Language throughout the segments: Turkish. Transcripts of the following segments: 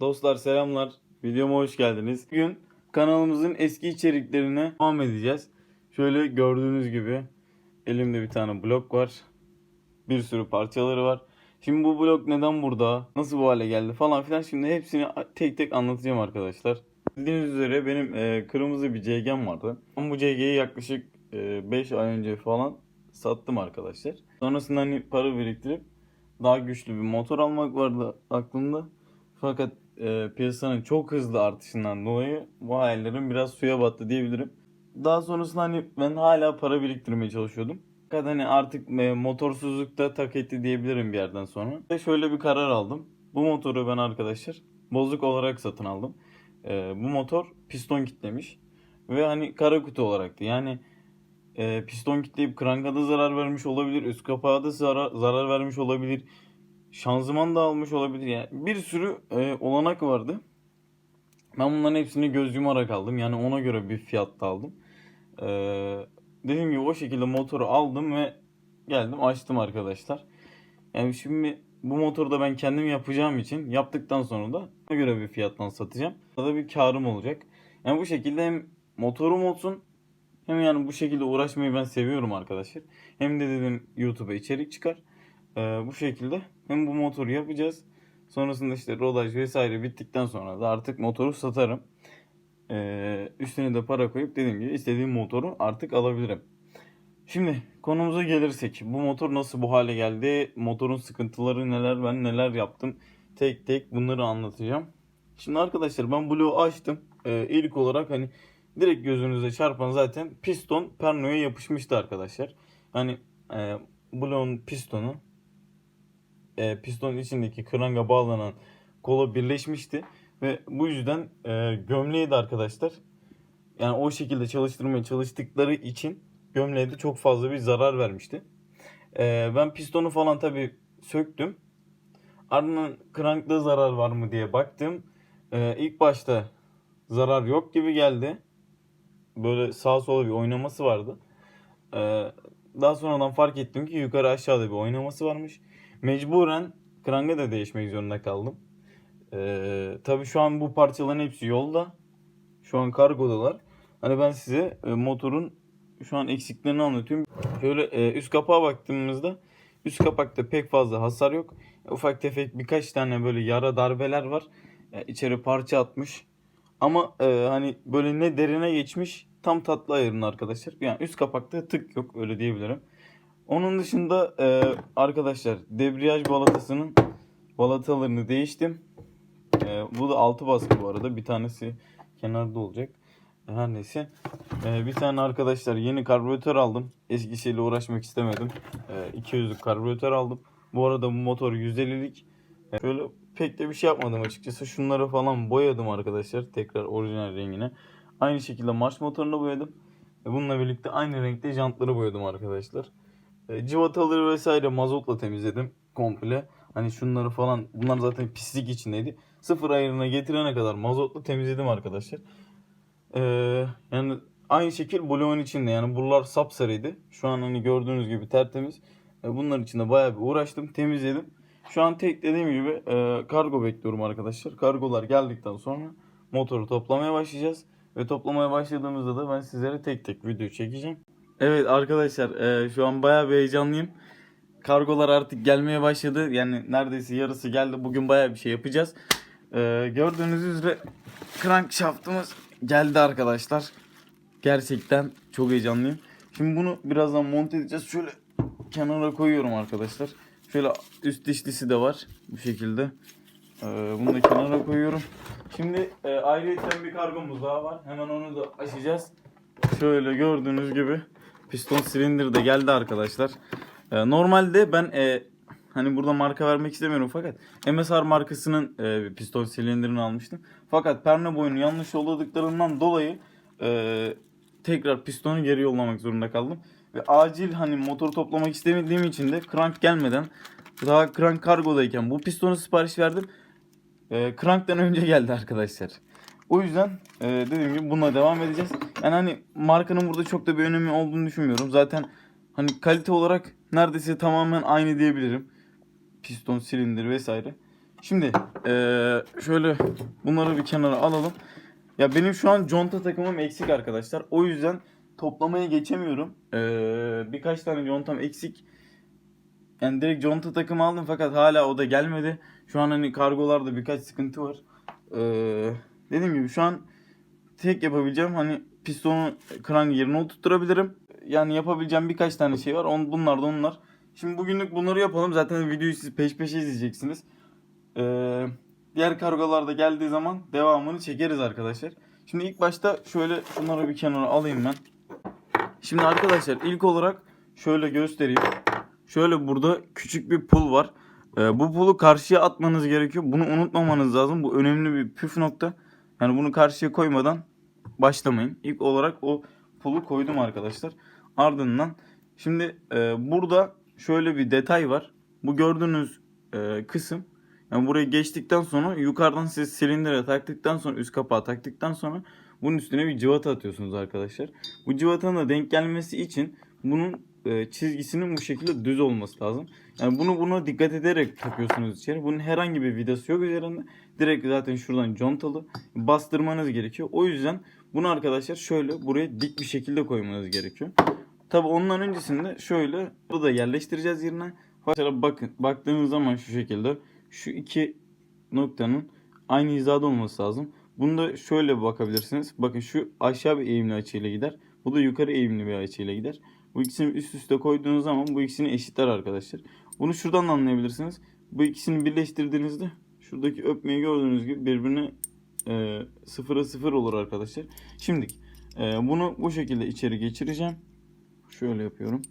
Dostlar selamlar. Videoma hoş geldiniz. Bugün kanalımızın eski içeriklerine devam edeceğiz. Şöyle gördüğünüz gibi elimde bir tane blok var. Bir sürü parçaları var. Şimdi bu blok neden burada? Nasıl bu hale geldi falan filan. Şimdi hepsini tek tek anlatacağım arkadaşlar. Bildiğiniz üzere benim e, kırmızı bir CG'm vardı. Ama bu CG'yi yaklaşık 5 ay önce falan sattım arkadaşlar. Sonrasında hani para biriktirip daha güçlü bir motor almak vardı aklımda. Fakat e, piyasanın çok hızlı artışından dolayı bu hayallerim biraz suya battı diyebilirim. Daha sonrasında hani ben hala para biriktirmeye çalışıyordum. Fakat hani artık e, motorsuzlukta tak etti diyebilirim bir yerden sonra. Ve şöyle bir karar aldım. Bu motoru ben arkadaşlar bozuk olarak satın aldım. E, bu motor piston kitlemiş. Ve hani kara kutu olaraktı. Yani e, piston kitleyip kranka da zarar vermiş olabilir. Üst kapağa da zarar, zarar vermiş olabilir. Şanzıman da almış olabilir. Yani bir sürü e, olanak vardı. Ben bunların hepsini göz yumarak aldım. Yani ona göre bir fiyatta aldım. E, dediğim gibi o şekilde motoru aldım ve geldim açtım arkadaşlar. Yani şimdi bu motoru da ben kendim yapacağım için yaptıktan sonra da ona göre bir fiyattan satacağım. Burada bir karım olacak. Yani bu şekilde hem motorum olsun hem yani bu şekilde uğraşmayı ben seviyorum arkadaşlar. Hem de dedim YouTube'a içerik çıkar. Ee, bu şekilde hem bu motoru yapacağız. Sonrasında işte rodaj vesaire bittikten sonra da artık motoru satarım. Ee, üstüne de para koyup dediğim gibi istediğim motoru artık alabilirim. Şimdi konumuza gelirsek bu motor nasıl bu hale geldi? Motorun sıkıntıları neler ben neler yaptım? Tek tek bunları anlatacağım. Şimdi arkadaşlar ben bloğu açtım. Ee, ilk olarak hani direkt gözünüze çarpan zaten piston pernoya yapışmıştı arkadaşlar. Hani e, bloğun pistonu e, pistonun içindeki kranga bağlanan kola birleşmişti ve bu yüzden e, gömleği de arkadaşlar yani o şekilde çalıştırmaya çalıştıkları için gömleğe de çok fazla bir zarar vermişti. E, ben pistonu falan tabi söktüm. Ardından krankta zarar var mı diye baktım. E, ilk başta zarar yok gibi geldi. Böyle sağa sola bir oynaması vardı. E, daha sonradan fark ettim ki yukarı aşağıda bir oynaması varmış. Mecburen kranga da değişmek zorunda kaldım. Ee, tabii şu an bu parçaların hepsi yolda. Şu an kargodalar. Hani ben size e, motorun şu an eksiklerini anlatıyorum. Şöyle e, üst kapağa baktığımızda üst kapakta pek fazla hasar yok. Ufak tefek birkaç tane böyle yara darbeler var. E, içeri parça atmış. Ama e, hani böyle ne derine geçmiş tam tatlı ayırın arkadaşlar. Yani üst kapakta tık yok öyle diyebilirim. Onun dışında e, arkadaşlar debriyaj balatasının balatalarını değiştim. E, bu da altı baskı bu arada. Bir tanesi kenarda olacak. Her neyse. E, bir tane arkadaşlar yeni karbüratör aldım. Eskisiyle uğraşmak istemedim. E, 200'lük karbüratör aldım. Bu arada bu motor 150'lik. E, böyle pek de bir şey yapmadım açıkçası. Şunları falan boyadım arkadaşlar. Tekrar orijinal rengine. Aynı şekilde marş motorunu boyadım. E, bununla birlikte aynı renkte jantları boyadım arkadaşlar. E, Civataları vesaire mazotla temizledim komple. Hani şunları falan bunlar zaten pislik içindeydi. Sıfır ayarına getirene kadar mazotla temizledim arkadaşlar. Ee, yani aynı şekil bloğun içinde yani buralar sapsarıydı. Şu an hani gördüğünüz gibi tertemiz. E, bunlar için de bayağı bir uğraştım temizledim. Şu an tek dediğim gibi e, kargo bekliyorum arkadaşlar. Kargolar geldikten sonra motoru toplamaya başlayacağız. Ve toplamaya başladığımızda da ben sizlere tek tek video çekeceğim. Evet arkadaşlar e, şu an bayağı bir heyecanlıyım. Kargolar artık gelmeye başladı. Yani neredeyse yarısı geldi. Bugün bayağı bir şey yapacağız. E, gördüğünüz üzere crankshaftımız geldi arkadaşlar. Gerçekten çok heyecanlıyım. Şimdi bunu birazdan monte edeceğiz. Şöyle kenara koyuyorum arkadaşlar. Şöyle üst dişlisi de var bu şekilde. E, bunu da kenara koyuyorum. Şimdi e, ayrıyeten bir kargomuz daha var. Hemen onu da açacağız. Şöyle gördüğünüz gibi piston silindir de geldi arkadaşlar. Ee, normalde ben e, hani burada marka vermek istemiyorum fakat MSR markasının e, piston silindirini almıştım. Fakat perne boyunu yanlış yolladıklarından dolayı e, tekrar pistonu geri yollamak zorunda kaldım. Ve acil hani motoru toplamak istemediğim için de crank gelmeden daha crank kargodayken bu pistonu sipariş verdim. E, crank'tan önce geldi arkadaşlar. O yüzden e, dediğim gibi bununla devam edeceğiz. Yani hani markanın burada çok da bir önemi olduğunu düşünmüyorum. Zaten hani kalite olarak neredeyse tamamen aynı diyebilirim. Piston, silindir vesaire. Şimdi eee, şöyle bunları bir kenara alalım. Ya benim şu an conta takımım eksik arkadaşlar. O yüzden toplamaya geçemiyorum. Eee, birkaç tane contam eksik. Yani direkt conta takımı aldım fakat hala o da gelmedi. Şu an hani kargolarda birkaç sıkıntı var. Eee, dediğim gibi şu an tek yapabileceğim hani pistonu kran yerine oturtturabilirim. Yani yapabileceğim birkaç tane şey var. On, bunlar da onlar. Şimdi bugünlük bunları yapalım. Zaten videoyu siz peş peşe izleyeceksiniz. Ee, diğer kargolarda geldiği zaman devamını çekeriz arkadaşlar. Şimdi ilk başta şöyle şunları bir kenara alayım ben. Şimdi arkadaşlar ilk olarak şöyle göstereyim. Şöyle burada küçük bir pul var. Ee, bu pulu karşıya atmanız gerekiyor. Bunu unutmamanız lazım. Bu önemli bir püf nokta. Yani bunu karşıya koymadan başlamayın. İlk olarak o pulu koydum arkadaşlar. Ardından şimdi e, burada şöyle bir detay var. Bu gördüğünüz e, kısım yani burayı geçtikten sonra yukarıdan siz silindire taktıktan sonra üst kapağı taktıktan sonra bunun üstüne bir cıvata atıyorsunuz arkadaşlar. Bu cıvatanın da denk gelmesi için bunun e, çizgisinin bu şekilde düz olması lazım. Yani bunu buna dikkat ederek takıyorsunuz içeri. Bunun herhangi bir vidası yok üzerinde. Direkt zaten şuradan contalı bastırmanız gerekiyor. O yüzden bunu arkadaşlar şöyle buraya dik bir şekilde koymanız gerekiyor. Tabi ondan öncesinde şöyle bu da yerleştireceğiz yerine. Mesela bakın baktığınız zaman şu şekilde şu iki noktanın aynı hizada olması lazım. Bunda şöyle bir bakabilirsiniz. Bakın şu aşağı bir eğimli açıyla gider. Bu da yukarı eğimli bir açıyla gider. Bu ikisini üst üste koyduğunuz zaman bu ikisini eşitler arkadaşlar. Bunu şuradan da anlayabilirsiniz. Bu ikisini birleştirdiğinizde şuradaki öpmeyi gördüğünüz gibi birbirine e, sıfıra sıfır olur arkadaşlar. Şimdi e, bunu bu şekilde içeri geçireceğim. Şöyle yapıyorum.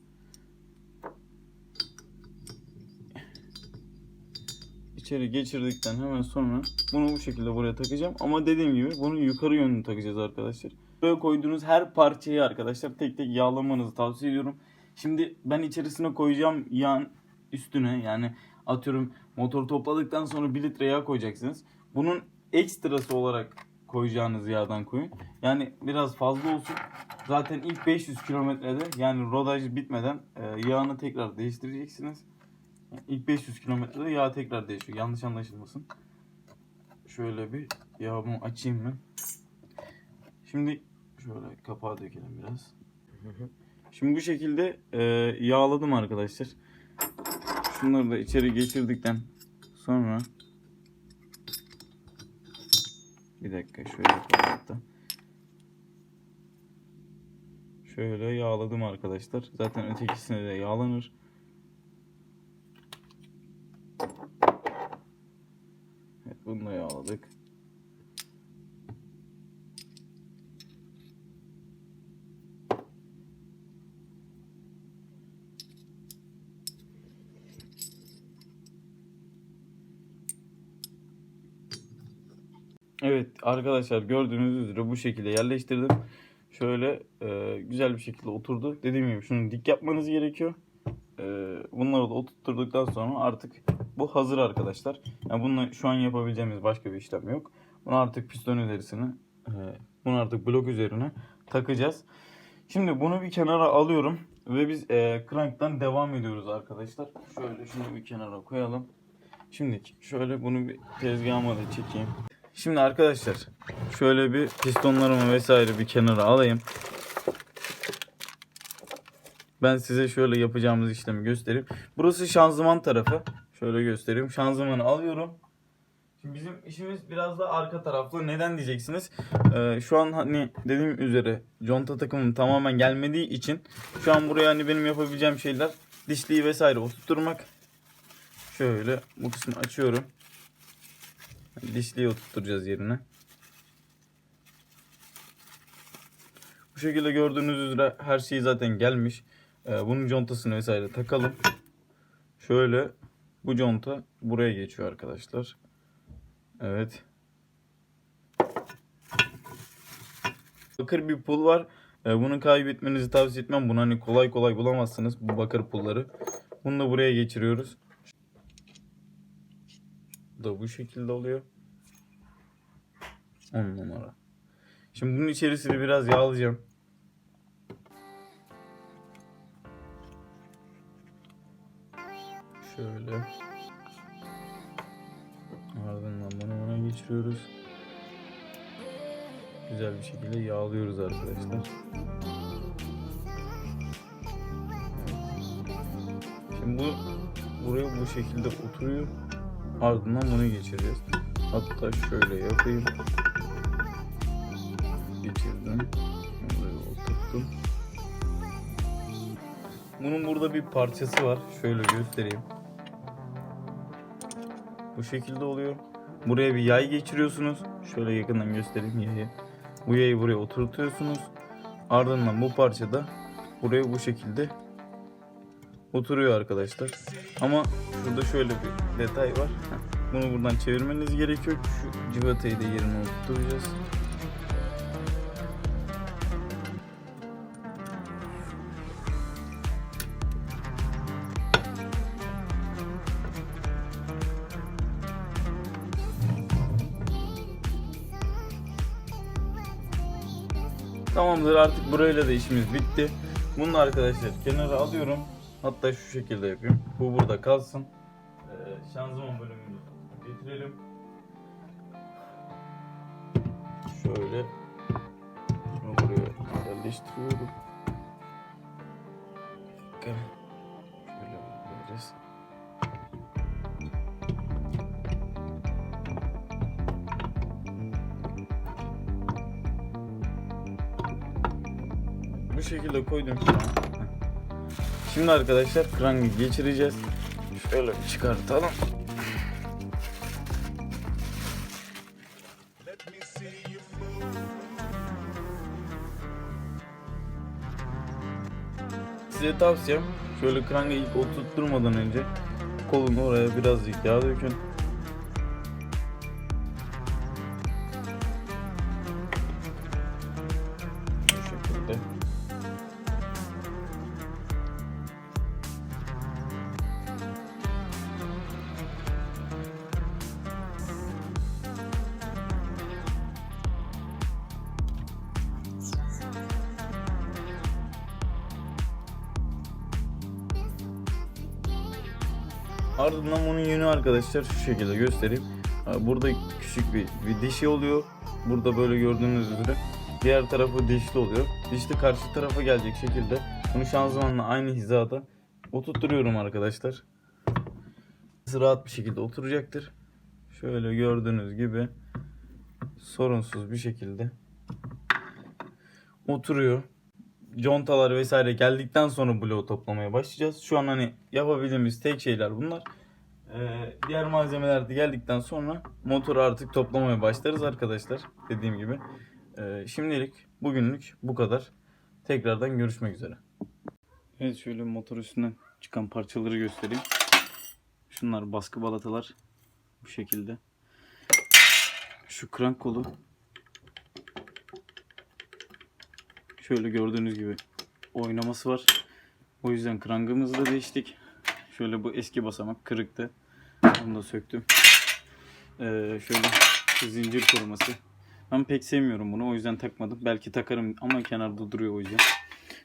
İçeri geçirdikten hemen sonra bunu bu şekilde buraya takacağım. Ama dediğim gibi bunu yukarı yönlü takacağız arkadaşlar. Buraya koyduğunuz her parçayı arkadaşlar tek tek yağlamanızı tavsiye ediyorum. Şimdi ben içerisine koyacağım yağın üstüne yani atıyorum motoru topladıktan sonra 1 litre yağ koyacaksınız. Bunun ekstrası olarak koyacağınız yağdan koyun. Yani biraz fazla olsun. Zaten ilk 500 kilometrede yani rodaj bitmeden e, yağını tekrar değiştireceksiniz. Yani ilk 500 kilometrede yağ tekrar değişiyor. Yanlış anlaşılmasın. Şöyle bir yağımı açayım ben. Şimdi şöyle kapağı dökelim biraz. Şimdi bu şekilde e, yağladım arkadaşlar. Şunları da içeri geçirdikten sonra bir dakika şöyle yapalım hatta. Şöyle yağladım arkadaşlar. Zaten ötekisine de yağlanır. Evet, bunu da yağladık. Evet arkadaşlar gördüğünüz üzere bu şekilde yerleştirdim. Şöyle e, güzel bir şekilde oturdu. Dediğim gibi şunu dik yapmanız gerekiyor. E, bunları da oturtturduktan sonra artık bu hazır arkadaşlar. Yani bununla şu an yapabileceğimiz başka bir işlem yok. Bunu artık piston üzerisine, e, bunu artık blok üzerine takacağız. Şimdi bunu bir kenara alıyorum ve biz e, crank'tan devam ediyoruz arkadaşlar. Şöyle şunu bir kenara koyalım. Şimdi şöyle bunu bir tezgahıma da çekeyim. Şimdi arkadaşlar şöyle bir pistonlarımı vesaire bir kenara alayım. Ben size şöyle yapacağımız işlemi göstereyim. Burası şanzıman tarafı. Şöyle göstereyim. Şanzımanı alıyorum. Şimdi bizim işimiz biraz da arka taraflı. Neden diyeceksiniz? Ee, şu an hani dediğim üzere conta takımım tamamen gelmediği için şu an buraya hani benim yapabileceğim şeyler dişliği vesaire oturtturmak. Şöyle bu kısmı açıyorum. Dişliği oturtacağız yerine. Bu şekilde gördüğünüz üzere her şey zaten gelmiş. Ee, bunun contasını vesaire takalım. Şöyle bu conta buraya geçiyor arkadaşlar. Evet. Bakır bir pul var. Ee, bunu kaybetmenizi tavsiye etmem. Bunu hani kolay kolay bulamazsınız bu bakır pulları. Bunu da buraya geçiriyoruz. Da bu şekilde oluyor. 10 numara. Şimdi bunun içerisini biraz yağlayacağım. Şöyle. geçiriyoruz. Güzel bir şekilde yağlıyoruz arkadaşlar. Şimdi bu buraya bu şekilde oturuyor. Ardından bunu geçireceğiz. Hatta şöyle yapayım. Geçirdim. Buraya oturttum. Bunun burada bir parçası var. Şöyle göstereyim. Bu şekilde oluyor. Buraya bir yay geçiriyorsunuz. Şöyle yakından göstereyim yayı. Bu yayı buraya oturtuyorsunuz. Ardından bu parça da buraya bu şekilde oturuyor arkadaşlar. Ama şurada şöyle bir detay var. Bunu buradan çevirmeniz gerekiyor. Şu civatayı da yerine oturtacağız. Tamamdır artık burayla da işimiz bitti. Bunu da arkadaşlar kenara alıyorum. Hatta şu şekilde yapayım. Bu burada kalsın. Ee, şanzıman bölümünü getirelim. Şöyle bunu buraya yerleştiriyorum. Şöyle veririz. Bu şekilde koydum şu an. Şimdi arkadaşlar krangı geçireceğiz. Şöyle bir çıkartalım. Size tavsiyem şöyle krangı ilk oturtturmadan önce kolunu oraya birazcık yağ dökün. Bu şekilde. Ardından bunun yönü arkadaşlar şu şekilde göstereyim. Burada küçük bir, bir dişi oluyor. Burada böyle gördüğünüz üzere. Diğer tarafı dişli oluyor. Dişli karşı tarafa gelecek şekilde bunu şanzımanla aynı hizada oturtturuyorum arkadaşlar. Rahat bir şekilde oturacaktır. Şöyle gördüğünüz gibi sorunsuz bir şekilde oturuyor. Contalar vesaire geldikten sonra bloğu toplamaya başlayacağız. Şu an hani yapabildiğimiz tek şeyler bunlar. Ee, diğer malzemeler de geldikten sonra motoru artık toplamaya başlarız arkadaşlar. Dediğim gibi. Ee, şimdilik bugünlük bu kadar. Tekrardan görüşmek üzere. Evet şöyle motor üstünden çıkan parçaları göstereyim. Şunlar baskı balatalar. Bu şekilde. Şu krank kolu. Şöyle gördüğünüz gibi oynaması var. O yüzden krangımızı da değiştik. Şöyle bu eski basamak kırıktı. Onu da söktüm. Ee, şöyle zincir koruması. Ben pek sevmiyorum bunu o yüzden takmadım. Belki takarım ama kenarda duruyor o yüzden.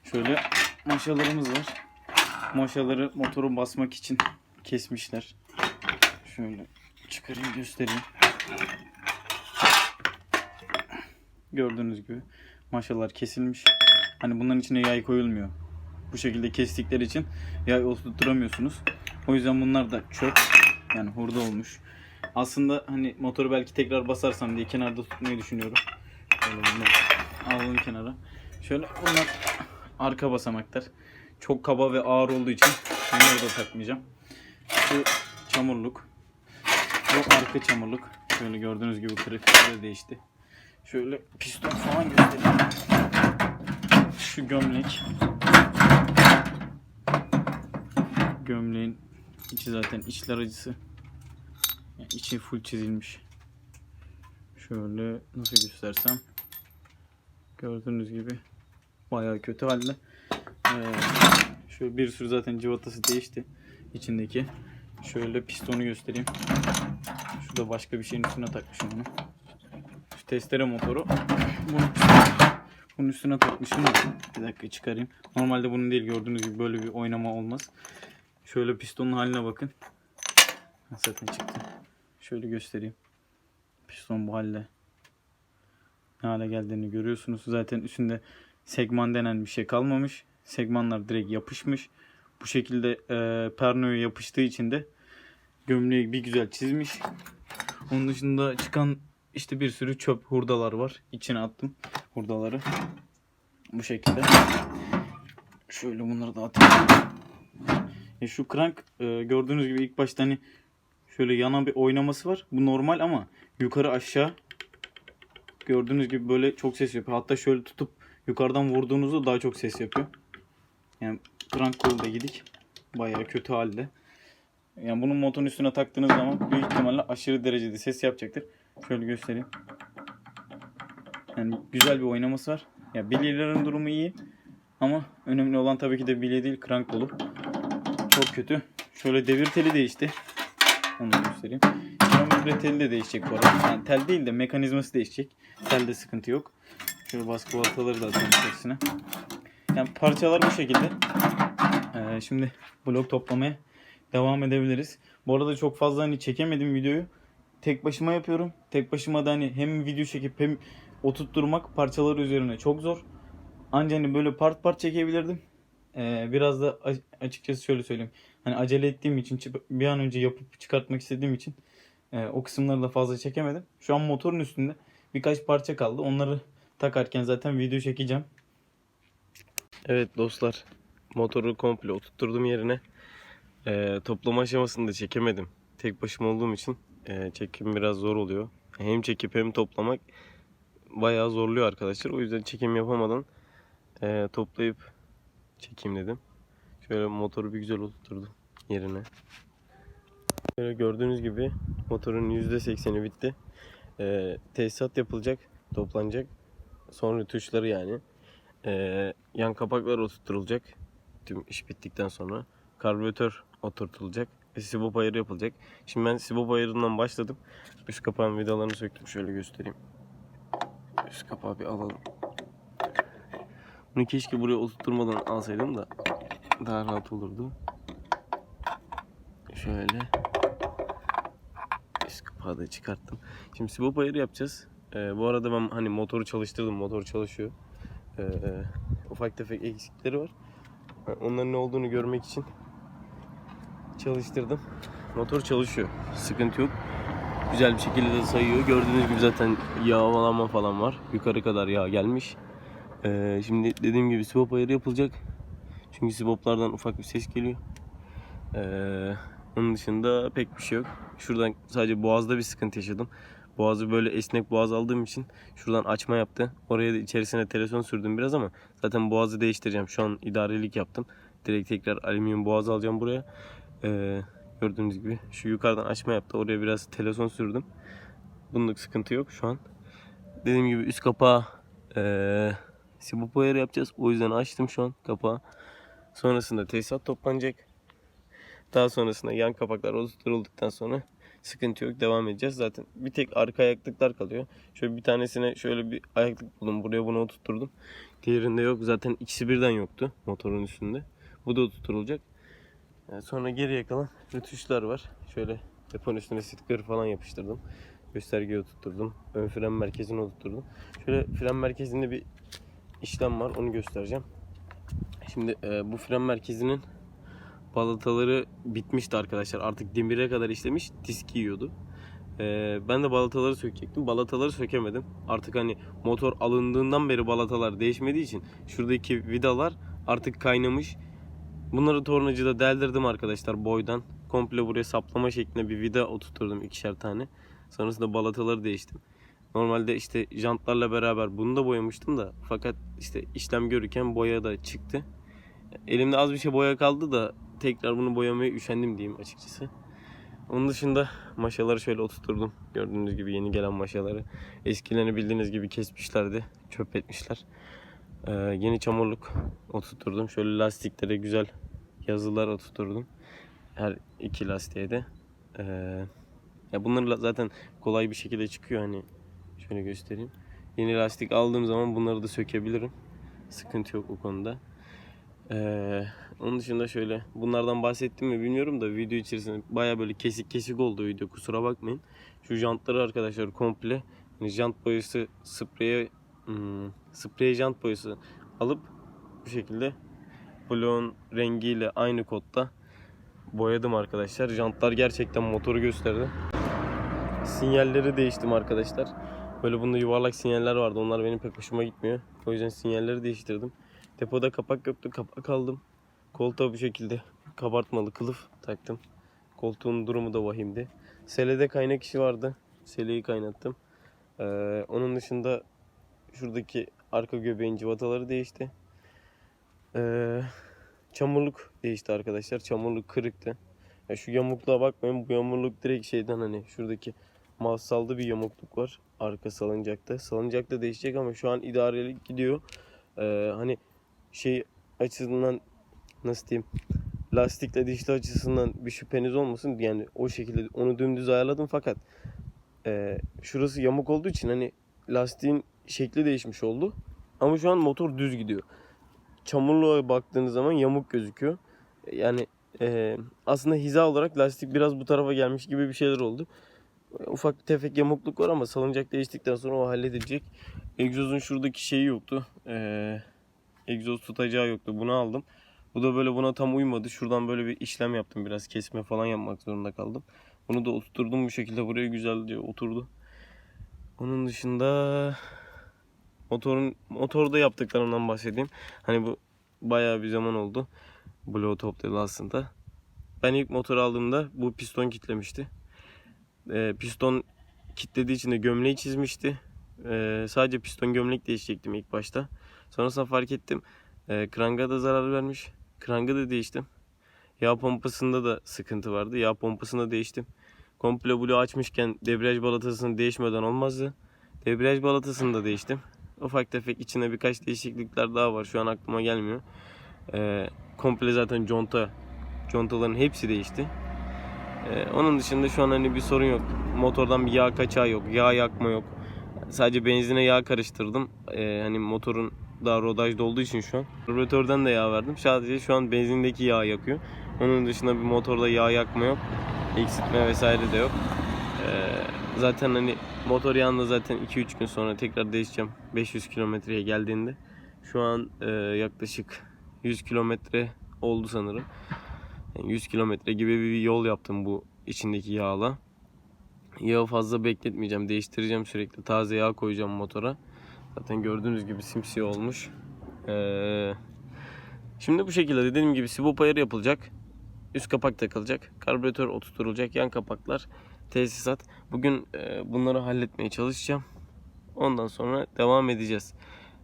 Şöyle maşalarımız var. Maşaları motoru basmak için kesmişler. Şöyle çıkarayım göstereyim. Gördüğünüz gibi maşalar kesilmiş. Hani bunların içine yay koyulmuyor. Bu şekilde kestikleri için yay oturtturamıyorsunuz. O yüzden bunlar da çöp. Yani hurda olmuş. Aslında hani motoru belki tekrar basarsam diye kenarda tutmayı düşünüyorum. Şöyle bunları alalım kenara. Şöyle bunlar arka basamaklar. Çok kaba ve ağır olduğu için bunları da takmayacağım. Şu çamurluk. Bu arka çamurluk. Şöyle gördüğünüz gibi grafikleri değişti. Şöyle piston falan göstereyim. Şu gömlek. Gömleğin içi zaten içler acısı. Yani içi full çizilmiş. Şöyle nasıl göstersem. Gördüğünüz gibi bayağı kötü halde. Ee, şöyle bir sürü zaten civatası değişti içindeki. Şöyle pistonu göstereyim. Şurada başka bir şeyin üstüne takmışım bunu. Şu testere motoru. Bunu bunun üstüne takmışım. Bir dakika çıkarayım. Normalde bunun değil gördüğünüz gibi böyle bir oynama olmaz. Şöyle pistonun haline bakın. Zaten çıktı. Şöyle göstereyim. Piston bu halde. Ne hale geldiğini görüyorsunuz. Zaten üstünde segman denen bir şey kalmamış. Segmanlar direkt yapışmış. Bu şekilde e, pernoya yapıştığı için de gömleği bir güzel çizmiş. Onun dışında çıkan işte bir sürü çöp hurdalar var. İçine attım hurdaları. Bu şekilde. Şöyle bunları da atayım. Ya şu crank e, gördüğünüz gibi ilk başta hani şöyle yana bir oynaması var. Bu normal ama yukarı aşağı gördüğünüz gibi böyle çok ses yapıyor. Hatta şöyle tutup yukarıdan vurduğunuzda daha çok ses yapıyor. Yani crank kolu da gidik. Bayağı kötü halde. Yani bunun motorun üstüne taktığınız zaman büyük ihtimalle aşırı derecede ses yapacaktır. Şöyle göstereyim. Yani güzel bir oynaması var. Ya bilyelerin durumu iyi. Ama önemli olan tabii ki de bilye değil crank kolu. Çok kötü. Şöyle devir teli değişti. Onu da göstereyim. Kilometre teli de değişecek bu arada. Yani tel değil de mekanizması değişecek. Telde sıkıntı yok. Şöyle baskı balataları da atalım içerisine. Yani parçalar bu şekilde. Ee, şimdi blok toplamaya devam edebiliriz. Bu arada çok fazla hani çekemedim videoyu. Tek başıma yapıyorum. Tek başıma da hani hem video çekip hem oturtturmak parçaları üzerine çok zor. Ancak hani böyle part part çekebilirdim. Ee, biraz da açıkçası şöyle söyleyeyim. Hani acele ettiğim için bir an önce yapıp çıkartmak istediğim için e, o kısımları da fazla çekemedim. Şu an motorun üstünde birkaç parça kaldı. Onları takarken zaten video çekeceğim. Evet dostlar motoru komple oturtturdum yerine. Ee, toplama aşamasını da çekemedim. Tek başıma olduğum için e, çekim biraz zor oluyor. Hem çekip hem toplamak bayağı zorluyor arkadaşlar. O yüzden çekim yapamadan e, toplayıp çekeyim dedim. Şöyle motoru bir güzel oturtturdum yerine. Böyle gördüğünüz gibi motorun %80'i bitti. E, tesisat yapılacak, toplanacak. Sonra tuşları yani. Ee, yan kapaklar oturtulacak. Tüm iş bittikten sonra. Karbüratör oturtulacak. Ve sibop ayarı yapılacak. Şimdi ben sibop ayarından başladım. Üst kapağın vidalarını söktüm. Şöyle göstereyim. Üst kapağı bir alalım. Bunu keşke buraya oturtturmadan alsaydım da daha rahat olurdu. Şöyle. Üst kapağı çıkarttım. Şimdi sibop ayarı yapacağız. Ee, bu arada ben hani motoru çalıştırdım. Motor çalışıyor. Ee, ufak tefek eksikleri var. Onların ne olduğunu görmek için çalıştırdım. Motor çalışıyor. Sıkıntı yok. Güzel bir şekilde de sayıyor. Gördüğünüz gibi zaten yağmalama falan var. Yukarı kadar yağ gelmiş. Ee, şimdi dediğim gibi sibop ayarı yapılacak. Çünkü siboplardan ufak bir ses geliyor. Ee, onun dışında pek bir şey yok. Şuradan sadece boğazda bir sıkıntı yaşadım. Boğazı böyle esnek boğaz aldığım için şuradan açma yaptı. Oraya da içerisine telefon sürdüm biraz ama zaten boğazı değiştireceğim. Şu an idarelik yaptım. Direkt tekrar alüminyum boğaz alacağım buraya. Ee, gördüğünüz gibi şu yukarıdan açma yaptı. Oraya biraz telefon sürdüm. Bunluk sıkıntı yok şu an. Dediğim gibi üst kapağı ee, ayarı yapacağız. O yüzden açtım şu an kapağı. Sonrasında tesisat toplanacak. Daha sonrasında yan kapaklar oluşturulduktan sonra sıkıntı yok devam edeceğiz. Zaten bir tek arka ayaklıklar kalıyor. Şöyle bir tanesine şöyle bir ayaklık buldum. Buraya bunu oturtturdum. Diğerinde yok. Zaten ikisi birden yoktu motorun üstünde. Bu da oturtulacak. Yani sonra geriye kalan rötuşlar var. Şöyle deponun üstüne sticker falan yapıştırdım. Göstergeyi oturtturdum. Ön fren merkezini oturtturdum. Şöyle fren merkezinde bir işlem var. Onu göstereceğim. Şimdi e, bu fren merkezinin balataları bitmişti arkadaşlar. Artık demire kadar işlemiş. Disk yiyordu. Ee, ben de balataları sökecektim. Balataları sökemedim. Artık hani motor alındığından beri balatalar değişmediği için şuradaki vidalar artık kaynamış. Bunları tornacıda deldirdim arkadaşlar boydan. Komple buraya saplama şeklinde bir vida oturturdum ikişer tane. Sonrasında balataları değiştim. Normalde işte jantlarla beraber bunu da boyamıştım da fakat işte işlem görürken boya da çıktı. Elimde az bir şey boya kaldı da tekrar bunu boyamaya üşendim diyeyim açıkçası. Onun dışında maşaları şöyle oturturdum. Gördüğünüz gibi yeni gelen maşaları. Eskilerini bildiğiniz gibi kesmişlerdi. Çöp etmişler. Ee, yeni çamurluk oturturdum. Şöyle lastiklere güzel yazılar oturturdum. Her iki lastiğe de. Ee, ya bunlar la- zaten kolay bir şekilde çıkıyor hani. Şöyle göstereyim. Yeni lastik aldığım zaman bunları da sökebilirim. Sıkıntı yok o konuda. Ee, Onun dışında şöyle bunlardan bahsettim mi bilmiyorum da video içerisinde baya böyle kesik kesik oldu video kusura bakmayın. Şu jantları arkadaşlar komple hani jant boyası spreye hmm, sprey jant boyası alıp bu şekilde bloğun rengiyle aynı kodda boyadım arkadaşlar. Jantlar gerçekten motoru gösterdi. Sinyalleri değiştim arkadaşlar. Böyle bunda yuvarlak sinyaller vardı. Onlar benim pek hoşuma gitmiyor. O yüzden sinyalleri değiştirdim. Depoda kapak yoktu. Kapak aldım. Koltuğa bu şekilde kabartmalı kılıf taktım. Koltuğun durumu da vahimdi. Selede kaynak işi vardı. Seleyi kaynattım. Ee, onun dışında şuradaki arka göbeğin civataları değişti. Ee, çamurluk değişti arkadaşlar. Çamurluk kırıktı. Ya şu yamukluğa bakmayın. Bu yamurluk direkt şeyden hani şuradaki mavsalda bir yamukluk var. Arka salıncakta. Salıncak da değişecek ama şu an idarelik gidiyor. Ee, hani şey açısından nasıl diyeyim lastikle dişli açısından bir şüpheniz olmasın. Yani o şekilde onu dümdüz ayarladım fakat e, şurası yamuk olduğu için hani lastiğin şekli değişmiş oldu. Ama şu an motor düz gidiyor. Çamurluğa baktığınız zaman yamuk gözüküyor. Yani e, aslında hiza olarak lastik biraz bu tarafa gelmiş gibi bir şeyler oldu. Ufak tefek yamukluk var ama salıncak değiştikten sonra o halledilecek. Egzozun şuradaki şeyi yoktu. Ee, egzoz tutacağı yoktu. Bunu aldım. Bu da böyle buna tam uymadı. Şuradan böyle bir işlem yaptım. Biraz kesme falan yapmak zorunda kaldım. Bunu da oturturdum bu şekilde. Buraya güzelce oturdu. Onun dışında motorun motorda yaptıklarımdan bahsedeyim. Hani bu bayağı bir zaman oldu. Blow toplayalı aslında. Ben ilk motor aldığımda bu piston kitlemişti. Ee, piston kitlediği için de gömleği çizmişti. Ee, sadece piston gömlek değişecektim ilk başta. Sonrasında fark ettim. E, kranga da zarar vermiş. Kranga da değiştim. Yağ pompasında da sıkıntı vardı. Yağ pompasını da değiştim. Komple bloğu açmışken debriyaj balatasını değişmeden olmazdı. Debriyaj balatasını da değiştim. Ufak tefek içinde birkaç değişiklikler daha var. Şu an aklıma gelmiyor. Ee, komple zaten conta, contaların hepsi değişti. Ee, onun dışında şu an hani bir sorun yok. Motordan bir yağ kaçağı yok. Yağ yakma yok. Sadece benzine yağ karıştırdım. Ee, hani motorun daha rodajda olduğu için şu an. Karbüratörden de yağ verdim. Sadece şu an benzindeki yağ yakıyor. Onun dışında bir motorda yağ yakma yok. Eksiltme vesaire de yok. Ee, zaten hani motor yağında zaten 2-3 gün sonra tekrar değişeceğim. 500 kilometreye geldiğinde. Şu an e, yaklaşık 100 kilometre oldu sanırım. Yani 100 kilometre gibi bir yol yaptım bu içindeki yağla. Yağı fazla bekletmeyeceğim. Değiştireceğim sürekli. Taze yağ koyacağım motora. Zaten gördüğünüz gibi simsiyah olmuş. Ee, şimdi bu şekilde dediğim gibi sibop ayarı yapılacak. Üst kapak takılacak. Karbüratör oturtulacak. Yan kapaklar. Tesisat. Bugün e, bunları halletmeye çalışacağım. Ondan sonra devam edeceğiz.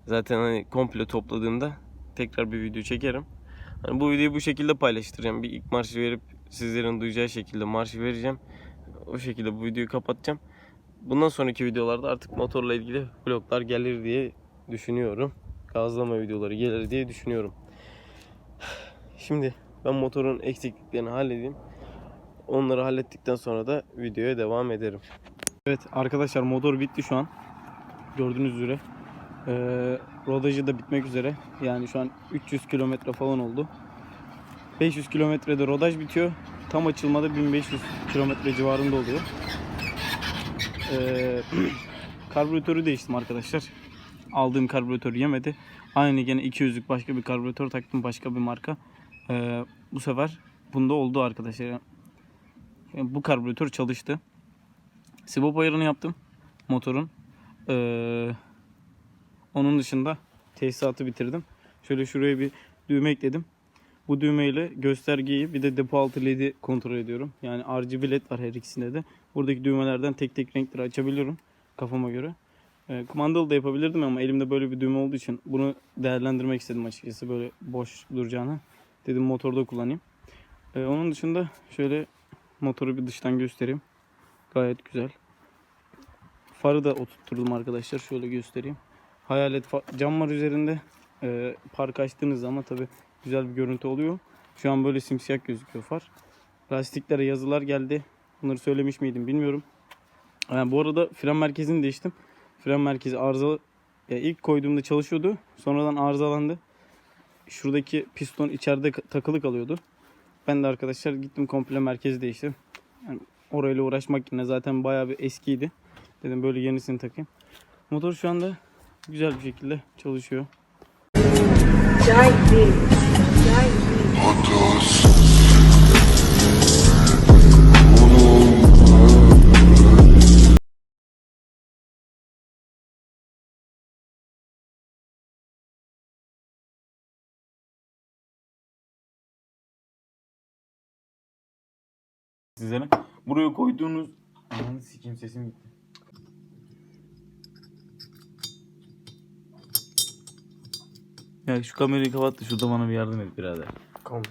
Zaten hani komple topladığımda tekrar bir video çekerim. Hani bu videoyu bu şekilde paylaştıracağım. Bir ilk marşı verip sizlerin duyacağı şekilde marşı vereceğim. O şekilde bu videoyu kapatacağım. Bundan sonraki videolarda artık motorla ilgili vloglar gelir diye düşünüyorum. Gazlama videoları gelir diye düşünüyorum. Şimdi ben motorun eksikliklerini halledeyim. Onları hallettikten sonra da videoya devam ederim. Evet arkadaşlar motor bitti şu an. Gördüğünüz üzere. Ee, rodajı da bitmek üzere. Yani şu an 300 kilometre falan oldu. 500 kilometrede rodaj bitiyor. Tam açılmada 1500 kilometre civarında oluyor. Ee, karbüratörü değiştim arkadaşlar. Aldığım karbüratör yemedi. Aynı gene 200'lük başka bir karbüratör taktım başka bir marka. Ee, bu sefer bunda oldu arkadaşlar. Yani bu karbüratör çalıştı. Sibop ayarını yaptım motorun. Ee, onun dışında tesisatı bitirdim. Şöyle şuraya bir düğme ekledim. Bu düğmeyle göstergeyi bir de depo altı ledi kontrol ediyorum. Yani RGB led var her ikisinde de. Buradaki düğmelerden tek tek renkleri açabiliyorum kafama göre. Ee, kumandalı da yapabilirdim ama elimde böyle bir düğme olduğu için bunu değerlendirmek istedim açıkçası böyle boş duracağını. Dedim motorda kullanayım. Ee, onun dışında şöyle motoru bir dıştan göstereyim. Gayet güzel. Farı da oturtturdum arkadaşlar. Şöyle göstereyim. Hayalet cam var üzerinde. Ee, park açtığınız zaman tabi güzel bir görüntü oluyor. Şu an böyle simsiyah gözüküyor far. Lastiklere yazılar geldi. Bunları söylemiş miydim bilmiyorum. Yani bu arada fren merkezini değiştim. Fren merkezi arızalı. Ya ilk koyduğumda çalışıyordu. Sonradan arızalandı. şuradaki piston içeride takılı kalıyordu. Ben de arkadaşlar gittim komple merkezi değiştirdim. Yani orayla uğraşmak yine zaten bayağı bir eskiydi. Dedim böyle yenisini takayım. Motor şu anda güzel bir şekilde çalışıyor. Sizlere. Buraya koyduğunuz... Ananı sikeyim sesim gitti. Ya şu kamerayı kapat da şurada bana bir yardım et birader. Komple.